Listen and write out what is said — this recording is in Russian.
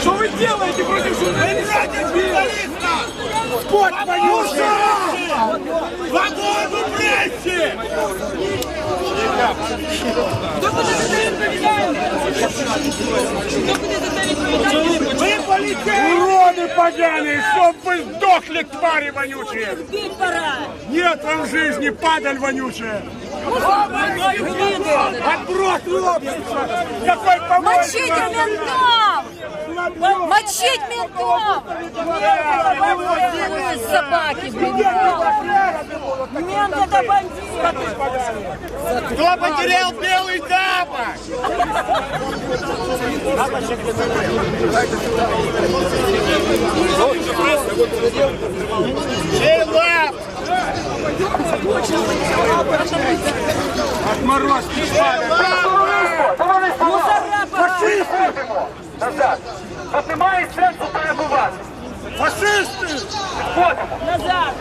Что вы делаете против журналиста? Спорт вонючий! Свободу прессе! Хто буде за це відповідальний? Хто буде за це відповідальний? Вы полицейские! Уроды поганые, чтоб вы сдохли, твари вонючие! Бить пора! Нет вам жизни, падаль вонючая! Отброс! Какой помощник! Мочить ментов! Мочить ментов! Делают собаки, блин! Мент это бандит! Кто потерял белый тапок? Отморозки! Фашисти! Назад! От немає сенсу перебувати! Фашисти! Назад!